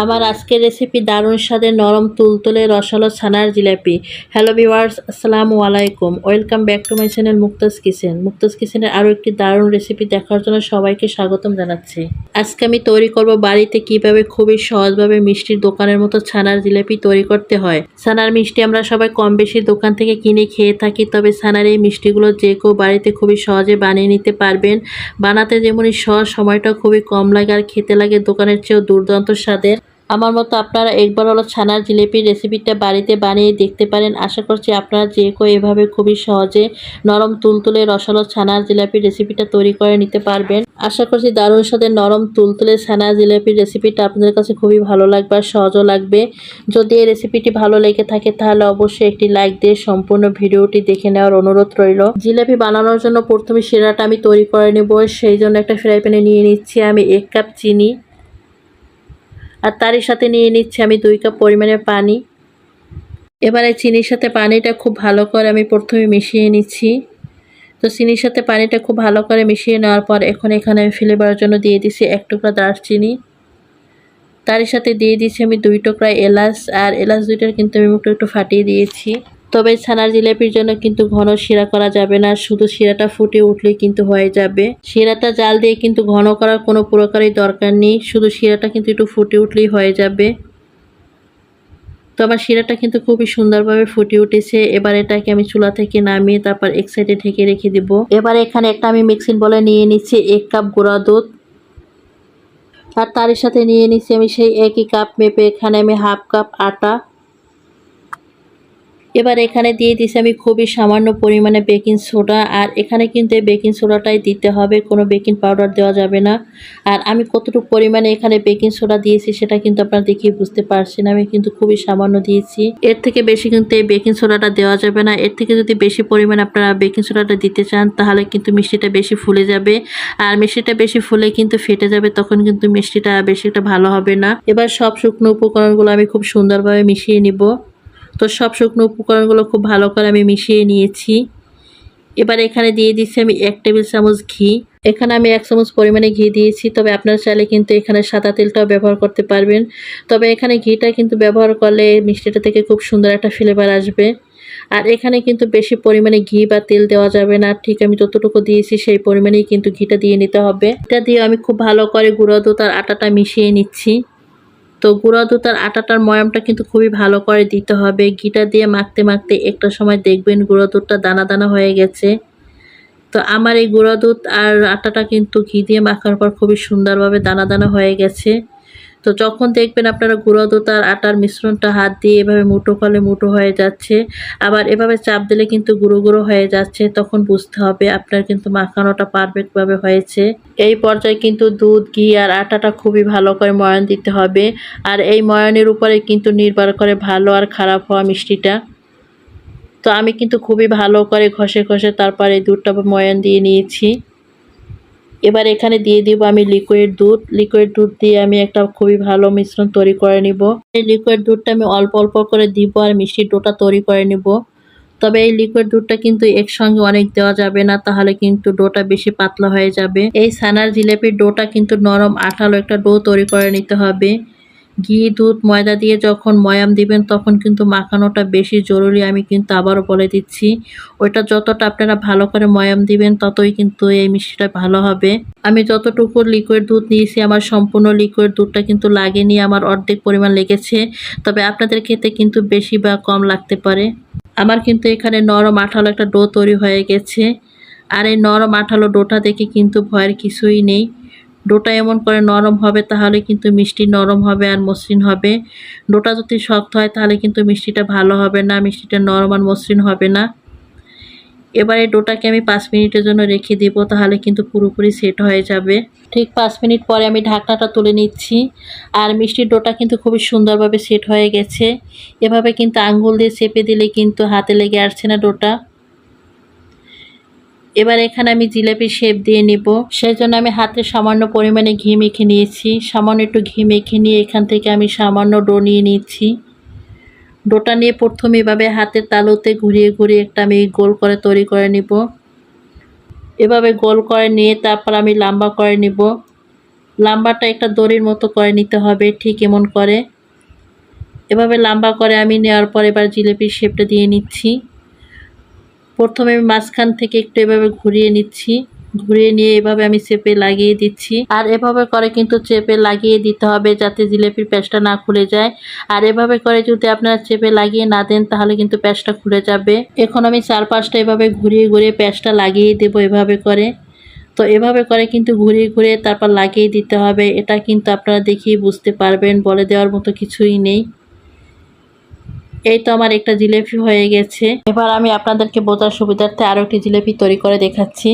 আমার আজকের রেসিপি দারুণ স্বাদের নরম তুলতুলে রসালো ছানার জিলাপি। হ্যালো ভিওয়ার্স আসসালামু আলাইকুম। Welcome back to my channel Mukta's kitchen Mukta's কিচেনের আরও একটি দারুণ রেসিপি দেখার জন্য সবাইকে স্বাগতম জানাচ্ছি। আজকে আমি তৈরি করব বাড়িতে কীভাবে খুবই সহজভাবে মিষ্টির দোকানের মতো ছানার জিলাপি তৈরি করতে হয়। ছানার মিষ্টি আমরা সবাই কম বেশি দোকান থেকে কিনে খেয়ে থাকি, তবে ছানার এই মিষ্টিগুলো যে কেউ বাড়িতে খুবই সহজে বানিয়ে নিতে পারবেন। বানাতে যেমনই সহজ সময়টা খুবই কম লাগে আর খেতে লাগে দোকানের চেয়েও দুর্দান্ত স্বাদের। আমার মতো আপনারা একবার হলো ছানার জিলিপির রেসিপিটা বাড়িতে বানিয়ে দেখতে পারেন। আশা করছি আপনারা যে কেউ এভাবে খুবই সহজে নরম তুলতুলে রসালো ছানার জিলাপির রেসিপিটা তৈরি করে নিতে পারবেন। আশা করছি দারুণ স্বাদের নরম তুলতুলে ছানার জিলাপির রেসিপিটা আপনাদের কাছে খুবই ভালো লাগবে আর সহজও লাগবে। যদি এই রেসিপিটি ভালো লেগে থাকে তাহলে অবশ্যই একটি লাইক দিয়ে সম্পূর্ণ ভিডিওটি দেখে নেওয়ার অনুরোধ রইল। জিলাপি বানানোর জন্য প্রথমে শিরাটা আমি তৈরি করে নেব। সেই জন্য একটা ফ্রাই প্যানে নিয়ে নিচ্ছি আমি এক কাপ চিনি। আর তারই সাথে নিয়ে নিচ্ছি আমি দুই কাপ পরিমাণে পানি। এবারে চিনির সাথে পানিটা খুব ভালো করে আমি প্রথমে মিশিয়ে নিচ্ছি। তো চিনির সাথে পানিটা খুব ভালো করে মিশিয়ে নেওয়ার পর এখন এখানে আমি ফ্লেভারের জন্য দিয়ে দিচ্ছি এক টুকরা দারচিনি। তারই সাথে দিয়ে দিচ্ছি আমি দুই টুকরা এলাচ, আর এলাচ দুইটার কিন্তু আমি মুখটা একটু ফাটিয়ে দিয়েছি। তবে ছানার জিলাপির জন্য কিন্তু ঘন শিরা করা যাবে না, শুধু শিরাটা ফুটে উঠলেই কিন্তু হয়ে যাবে। শিরাটা জাল দিয়ে কিন্তু ঘন করার কোনো প্রকারই দরকার নেই, শুধু শিরাটা কিন্তু একটু ফুটে উঠলেই হয়ে যাবে। তো আমার শিরাটা কিন্তু খুবই সুন্দরভাবে ফুটে উঠেছে, এবার এটাকে আমি চুলা থেকে নামিয়ে তারপর এক সাইডে ঢেকে রেখে দিব। এবার এখানে একটা আমি মিক্সিং বলে নিয়ে নিচ্ছি এক কাপ গুঁড়া দুধ। আর তার সাথে নিয়ে নিচ্ছি আমি সেই একই কাপ মেপে, এখানে আমি হাফ কাপ আটা। এবার এখানে দিয়ে দিছি আমি খুবই সামান্য পরিমাণে বেকিং সোডা, আর এখানে কিন্তু এই বেকিং সোডাটাই দিতে হবে, কোনো বেকিং পাউডার দেওয়া যাবে না। আর আমি কতটুকু পরিমাণে এখানে বেকিং সোডা দিয়েছি সেটা কিন্তু আপনারা দেখিয়ে বুঝতে পারছেন, আমি কিন্তু খুবই সামান্য দিয়েছি। এর থেকে বেশি কিন্তু এই বেকিং সোডাটা দেওয়া যাবে না, এর থেকে যদি বেশি পরিমাণে আপনারা বেকিং সোডাটা দিতে চান, তাহলে কিন্তু মিষ্টিটা বেশি ফুলে যাবে। আর মিষ্টিটা বেশি ফুলে কিন্তু ফেটে যাবে, তখন কিন্তু মিষ্টিটা বেশি একটা ভালো হবে না। এবার সব শুকনো উপকরণগুলো আমি খুব সুন্দরভাবে মিশিয়ে নিব। তো সব শুকনো উপকরণগুলো খুব ভালো করে আমি মিশিয়ে নিয়েছি। এবার এখানে দিয়ে দিচ্ছি আমি এক টেবিল চামচ ঘি। এখানে আমি এক চামচ পরিমাণে ঘি দিয়েছি, তবে আপনারা চাইলে কিন্তু এখানে সাদা তেলটাও ব্যবহার করতে পারবেন। তবে এখানে ঘিটা কিন্তু ব্যবহার করলে মিষ্টিটা থেকে খুব সুন্দর একটা ফ্লেভার আসবে। আর এখানে কিন্তু বেশি পরিমাণে ঘি বা তেল দেওয়া যাবে না, ঠিক আমি যতটুকু দিয়েছি সেই পরিমাণেই কিন্তু ঘিটা দিয়ে নিতে হবে। এটা দিয়ে আমি খুব ভালো করে গুঁড়ো দুধ আর আটাটা মিশিয়ে নিচ্ছি। তো গুঁড়া দুধ আর আটাটার ময়ামটা কিন্তু খুবই ভালো করে দিতে হবে। ঘিটা দিয়ে মাখতে মাখতে একটা সময় দেখবেন গুঁড়া দুধটা দানা দানা হয়ে গেছে। তো আমার এই গুঁড়া দুধ আর আটাটা কিন্তু ঘি দিয়ে মাখার পর খুবই সুন্দরভাবে দানা দানা হয়ে গেছে। তো যখন দেখবেন আপনারা গুঁড়ো দুধ আর আটার মিশ্রণটা হাত দিয়ে এভাবে মুঠো করলে মুঠো হয়ে যাচ্ছে, আবার এভাবে চাপ দিলে কিন্তু গুঁড়ো গুঁড়ো হয়ে যাচ্ছে, তখন বুঝতে হবে আপনার কিন্তু মাখানোটা পারফেক্টভাবে হয়েছে। এই পর্যায়ে কিন্তু দুধ, ঘি আর আটাটা খুবই ভালো করে ময়ান দিতে হবে আর এই ময়ানের উপরে কিন্তু নির্ভর করে ভালো আর খারাপ হওয়া মিষ্টিটা। তো আমি কিন্তু খুবই ভালো করে ঘষে ঘষে তারপরে দুধটা ময়ান দিয়ে নিয়েছি। এবার এখানে দিয়ে দিব আমি লিকুইড দুধ। লিকুইড দুধ দিয়ে আমি একটা খুবই ভালো মিশ্রণ তৈরি করে নিব। এই লিকুইড দুধটা আমি অল্প অল্প করে দিব আর মিষ্টির ডোটা তৈরি করে নিব। তবে এই লিকুইড দুধটা কিন্তু একসঙ্গে অনেক দেওয়া যাবে না, তাহলে কিন্তু ডোটা বেশি পাতলা হয়ে যাবে। এই সানার জিলেপির ডোটা কিন্তু নরম আঠালো একটা ডো তৈরি করে নিতে হবে। ঘি, দুধ, ময়দা দিয়ে যখন ময়াম দিবেন, তখন কিন্তু মাখানোটা বেশি জরুরি। আমি কিন্তু আবারও বলে দিচ্ছি, ওইটা যতটা আপনারা ভালো করে ময়াম দিবেন, ততই কিন্তু এই মিষ্টিটা ভালো হবে। আমি যতটুকু লিকুইড দুধ নিয়েছি, আমার সম্পূর্ণ লিকুইড দুধটা কিন্তু লাগেনি, আমার অর্ধেক পরিমাণ লেগেছে। তবে আপনাদের খেতে কিন্তু বেশি বা কম লাগতে পারে। আমার কিন্তু এখানে নরম আঠালো একটা ডো তৈরি হয়ে গেছে। আর এই নরম আঠালো ডোটা দেখে কিন্তু ভয়ের কিছুই নেই। ডোটা এমন করে নরম হবে, তাহলে কিন্তু মিষ্টি নরম হবে আর মসৃণ হবে। ডোটা যদি শক্ত হয়, তাহলে কিন্তু মিষ্টিটা ভালো হবে না, মিষ্টিটা নরম আর মসৃণ হবে না। এবার এই ডোটাকে আমি পাঁচ মিনিটের জন্য রেখে দিব, তাহলে কিন্তু পুরোপুরি সেট হয়ে যাবে। ঠিক পাঁচ মিনিট পরে আমি ঢাকনাটা তুলে নিচ্ছি, আর মিষ্টির ডোটা কিন্তু খুবই সুন্দরভাবে সেট হয়ে গেছে। এভাবে কিন্তু আঙ্গুল দিয়ে চেপে দিলে কিন্তু হাতে লেগে আসছে না ডোটা। এবার এখানে আমি জিলাপি শেপ দিয়ে নিব। সেই জন্য আমি হাতে সামান্য পরিমাণে ঘি মেখে নিয়েছি। সামান্য একটু ঘি মেখে নিয়ে এখান থেকে আমি সামান্য ডো নিয়ে নিচ্ছি। ডোটা নিয়ে প্রথমে এভাবে হাতের তালুতে ঘুরিয়ে ঘুরিয়ে একটা আমি গোল করে তৈরি করে নিব। এভাবে গোল করে নিয়ে তারপর আমি লম্বা করে নিব। লাম্বাটা একটা দড়ির মতো করে নিতে হবে, ঠিক এমন করে। এভাবে লাম্বা করে আমি নেওয়ার পর এবার জিলেপির শেপটা দিয়ে নিচ্ছি। প্রথমে আমি মাঝখান থেকে একটু এভাবে ঘুরিয়ে নিচ্ছি। ঘুরিয়ে নিয়ে এভাবে আমি চেপে লাগিয়ে দিচ্ছি। আর এভাবে করে কিন্তু চেপে লাগিয়ে দিতে হবে যাতে জিলেপির প্যাঁচটা না খুলে যায়। আর এভাবে করে যদি আপনারা চেপে লাগিয়ে না দেন, তাহলে কিন্তু প্যাঁচটা খুলে যাবে। এখন আমি চার পাঁচটা এভাবে ঘুরিয়ে ঘুরিয়ে প্যাঁচটা লাগিয়ে দেবো এভাবে করে। তো এভাবে করে কিন্তু ঘুরিয়ে ঘুরিয়ে তারপর লাগিয়ে দিতে হবে। এটা কিন্তু আপনারা দেখিয়ে বুঝতে পারবেন, বলে দেওয়ার মতো কিছুই নেই। এই তো আমার একটা জিলেপি হয়ে গেছে। এবার আমি আপনাদেরকে বোঝার সুবিধার্থে আরও একটি জিলেপি তৈরি করে দেখাচ্ছি।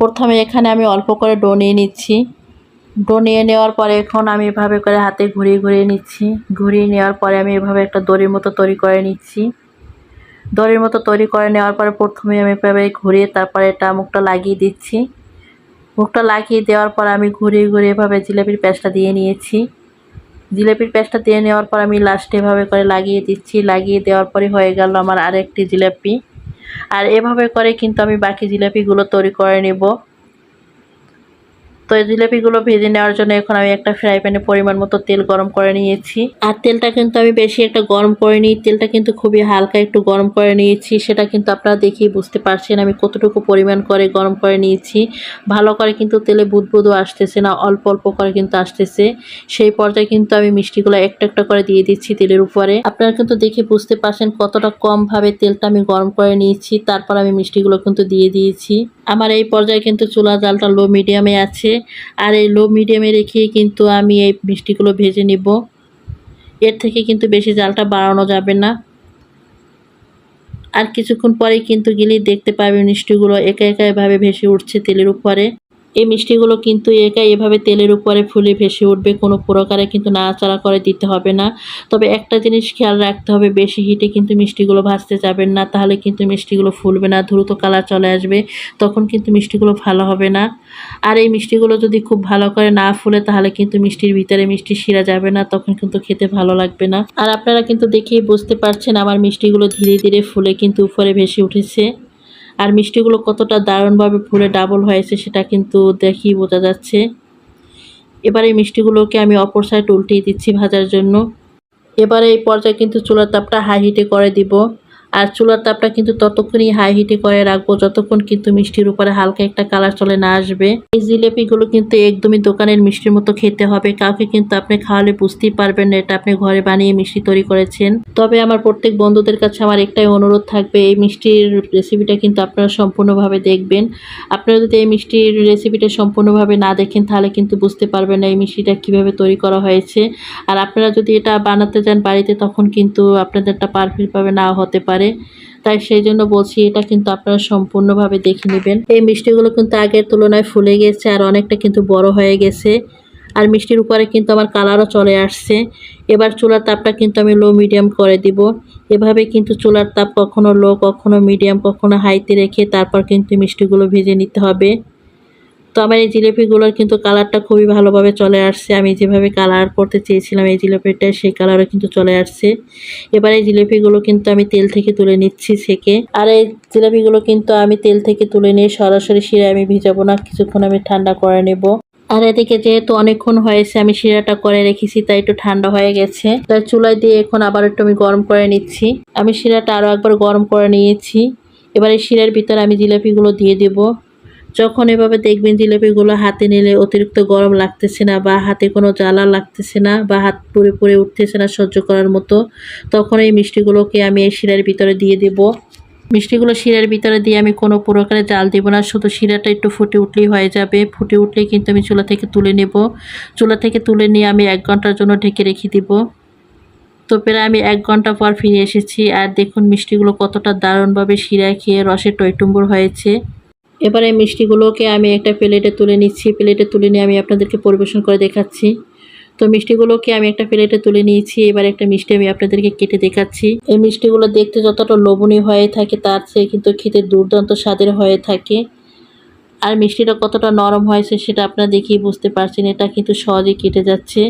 প্রথমে এখানে আমি অল্প করে ডো নিয়ে নিচ্ছি। ডো নিয়ে নেওয়ার পরে এখন আমি এভাবে করে হাতে ঘুরিয়ে ঘুরিয়ে নিচ্ছি। ঘুরিয়ে নেওয়ার পরে আমি এভাবে একটা দড়ির মতো তৈরি করে নিচ্ছি। দড়ির মতো তৈরি করে নেওয়ার পরে প্রথমে আমি এভাবে ঘুরিয়ে তারপরে এটা মুখটা লাগিয়ে দিচ্ছি। মুখটা লাগিয়ে দেওয়ার পর আমি ঘুরিয়ে ঘুরিয়ে এভাবে জিলেপির প্যাঁচটা দিয়ে নিয়েছি। জিলেপির প্যাঁচটা দিয়ে নেওয়ার পর আমি লাস্টে এভাবে করে লাগিয়ে দিচ্ছি। লাগিয়ে দেওয়ার পরে হয়ে গেল আমার আরেকটি জিলাপি। আর এভাবে করে কিন্তু আমি বাকি জিলাপিগুলো তৈরি করে নেব। তো এই জিলেপিগুলো ভেজে নেওয়ার জন্য এখন আমি একটা ফ্রাই প্যানে পরিমাণ মতো তেল গরম করে নিয়েছি। আর তেলটা কিন্তু আমি বেশি একটা গরম করে নিই। তেলটা কিন্তু খুবই হালকা একটু গরম করে নিয়েছি। সেটা কিন্তু আপনারা দেখেই বুঝতে পারছেন আমি কতটুকু পরিমাণ করে গরম করে নিয়েছি। ভালো করে কিন্তু তেলে বুদবুদও আসতেছে না, অল্প অল্প করে কিন্তু আসতেছে। সেই পর্যায়ে কিন্তু আমি মিষ্টিগুলো একটা একটা করে দিয়ে দিচ্ছি তেলের উপরে। আপনারা কিন্তু দেখে বুঝতে পারছেন কতটা কমভাবে তেলটা আমি গরম করে নিয়েছি। তারপর আমি মিষ্টিগুলো কিন্তু দিয়ে দিয়েছি। আমার এই পর্যায়ে কিন্তু চুলা জালটা লো মিডিয়ামে আছে। আর এই লো মিডিয়ামে রেখেই কিন্তু আমি এই মিষ্টিগুলো ভেজে নিব। এর থেকে কিন্তু বেশি জালটা বাড়ানো যাবে না। আর কিছুক্ষণ পরেই কিন্তু গেলেই দেখতে পাবে মিষ্টিগুলো একা একা এভাবে ভেসে উঠছে তেলের উপরে। এই মিষ্টিগুলো কিন্তু একা এভাবে তেলের উপরে ফুলে ভেসে উঠবে, কোনো প্রকারে কিন্তু নাড়াচাড়া করে দিতে হবে না। তবে একটা জিনিস খেয়াল রাখতে হবে, বেশি হিটে কিন্তু মিষ্টিগুলো ভাজতে যাবেন না, তাহলে কিন্তু মিষ্টিগুলো ফুলবে না, দ্রুত কালার চলে আসবে, তখন কিন্তু মিষ্টিগুলো ভালো হবে না। আর এই মিষ্টিগুলো যদি খুব ভালো করে না ফুলে, তাহলে কিন্তু মিষ্টির ভিতরে মিষ্টি শিরা যাবে না, তখন কিন্তু খেতে ভালো লাগবে না। আর আপনারা কিন্তু দেখেই বুঝতে পারছেন, আমার মিষ্টিগুলো ধীরে ধীরে ফুলে কিন্তু উপরে ভেসে উঠেছে। আর মিষ্টিগুলো কতটা দারুণভাবে ফুলে ডাবল হয়েছে সেটা কিন্তু দেখি বোঝা যাচ্ছে। এবার এই মিষ্টিগুলোকে আমি অপর সাইড উল্টিয়ে দিচ্ছি ভাজার জন্য। এবারে এই পর্যায়ে কিন্তু চুলার তাপটা হাই হিটে করে দিব। আর চুলার তাপটা কিন্তু ততক্ষণই হাই হিটে করে রাখব, যতক্ষণ কিন্তু মিষ্টির উপরে হালকা একটা কালার চলে না আসবে। এই জিলেপিগুলো কিন্তু একদমই দোকানের মিষ্টির মতো খেতে হবে, কাউকে কিন্তু আপনি খাওয়ালে বুঝতেই পারবেন না, এটা আপনি ঘরে বানিয়ে মিষ্টি তৈরি করেছেন। তবে আমার প্রত্যেক বন্ধুদের কাছে আমার একটাই অনুরোধ থাকবে, এই মিষ্টির রেসিপিটা কিন্তু আপনারা সম্পূর্ণভাবে দেখবেন। আপনারা যদি এই মিষ্টির রেসিপিটা সম্পূর্ণভাবে না দেখেন, তাহলে কিন্তু বুঝতে পারবেন না এই মিষ্টিটা কীভাবে তৈরি করা হয়েছে। আর আপনারা যদি এটা বানাতে যান বাড়িতে, তখন কিন্তু আপনাদেরটা পারফেক্টভাবে না হতে পারে। তাই সেই জন্য বলছি, এটা কিন্তু আপনারা সম্পূর্ণভাবে দেখে নেবেন। এই মিষ্টিগুলো কিন্তু আগের তুলনায় ফুলে গেছে আর অনেকটা কিন্তু বড় হয়ে গেছে। আর মিষ্টির উপরে কিন্তু আমার কালারও চলে আসছে। এবার চুলার তাপটা কিন্তু আমি লো মিডিয়াম করে দিব। এভাবে কিন্তু চুলার তাপ কখনো লো কখনো মিডিয়াম কখনো হাইতে রেখে তারপর কিন্তু মিষ্টিগুলো ভেজে নিতে হবে। তো আমার এই জিলেপিগুলোর কিন্তু কালারটা খুবই ভালোভাবে চলে আসছে। আমি যেভাবে কালার করতে চেয়েছিলাম এই জিলেপিটা, সেই কালারও কিন্তু চলে আসছে। এবার এই জিলেপিগুলো কিন্তু আমি তেল থেকে তুলে নিচ্ছি সেকে। আর এই জিলেপিগুলো কিন্তু আমি তেল থেকে তুলে নিয়ে সরাসরি শিরে আমি ভিজাবো না, কিছুক্ষণ আমি ঠান্ডা করে নেব। আর এদিকে যেহেতু অনেকক্ষণ হয়েছে, আমি শিরাটা করে রেখেছি, তাই একটু ঠান্ডা হয়ে গেছে। তাই চুলায় দিয়ে এখন আবার একটু আমি গরম করে নিচ্ছি। আমি শিরাটা আরও একবার গরম করে নিয়েছি। এবার এই শিরার ভিতরে আমি জিলাপিগুলো দিয়ে দেবো। যখন এভাবে দেখবেন জিলেপিগুলো হাতে নিলে অতিরিক্ত গরম লাগতেছে না বা হাতে কোনো জ্বালা লাগতেছে না বা হাত পুড়ে পুড়ে উঠতেছে না সহ্য করার মতো, তখন এই মিষ্টিগুলোকে আমি এই শিরার ভিতরে দিয়ে দেব। মিষ্টিগুলো শিরার ভিতরে দিয়ে আমি কোনো প্রকারে জাল দেবো না, শুধু শিরাটা একটু ফুটে উঠলেই হয়ে যাবে। ফুটে উঠলেই কিন্তু আমি চুলা থেকে তুলে নেব। চুলা থেকে তুলে নিয়ে আমি এক ঘণ্টার জন্য ঢেকে রেখে দিব। তো প্রায় আমি এক ঘণ্টা পর ফিরে এসেছি। আর দেখুন মিষ্টিগুলো কতটা দারুণভাবে শিরা খেয়ে রসে টইটুম্বুর হয়েছে। এবার এই মিষ্টিগুলোকে আমি একটা প্লেটে তুলে নিচ্ছি। প্লেটে তুলে নিয়ে আমি আপনাদেরকে পরিবেশন করে দেখাচ্ছি। তো মিষ্টিগুলোকে আমি একটা প্লেটে তুলে নিয়েছি। এবার একটা মিষ্টি আমি আপনাদেরকে কেটে দেখাচ্ছি। এই মিষ্টিগুলো দেখতে যতটা লোভনীয় হয়ে থাকে, তার চেয়ে কিন্তু খেতে দুর্দান্ত স্বাদের হয়ে থাকে। আর মিষ্টিটা কতটা নরম হয়েছে সেটা আপনারা দেখেই বুঝতে পারছেন, এটা কিন্তু সহজেই কেটে যাচ্ছে।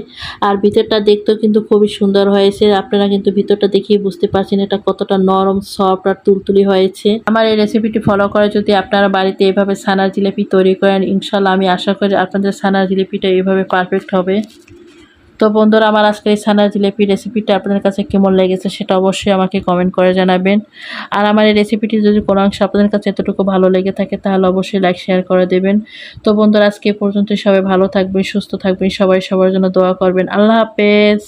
আর ভিতরটা দেখতেও কিন্তু খুবই সুন্দর হয়েছে, আপনারা কিন্তু ভিতরটা দেখেই বুঝতে পারছেন এটা কতটা নরম, সফট আর তুলতুলি হয়েছে। আমার এই রেসিপিটি ফলো করে যদি আপনারা বাড়িতে এভাবে ছানার জিলিপি তৈরি করেন ইনশাল্লাহ আমি আশা করি আপনাদের ছানার জিলিপিটা এভাবে পারফেক্ট হবে। তো বন্ধুরা, আমার আজকে এই ছানার জিলিপি রেসিপিটা আপনাদের কাছে কেমন লেগেছে সেটা অবশ্যই আমাকে কমেন্ট করে জানাবেন। আর আমার এই রেসিপিটি যদি কোনো অংশ আপনাদের কাছে এতটুকু ভালো লেগে থাকে, তাহলে অবশ্যই লাইক শেয়ার করে দেবেন। তো বন্ধুরা, আজকে পর্যন্ত সবাই ভালো থাকবেন, সুস্থ থাকবেন, সবাই সবার জন্য দোয়া করবেন। আল্লাহ হাফেজ।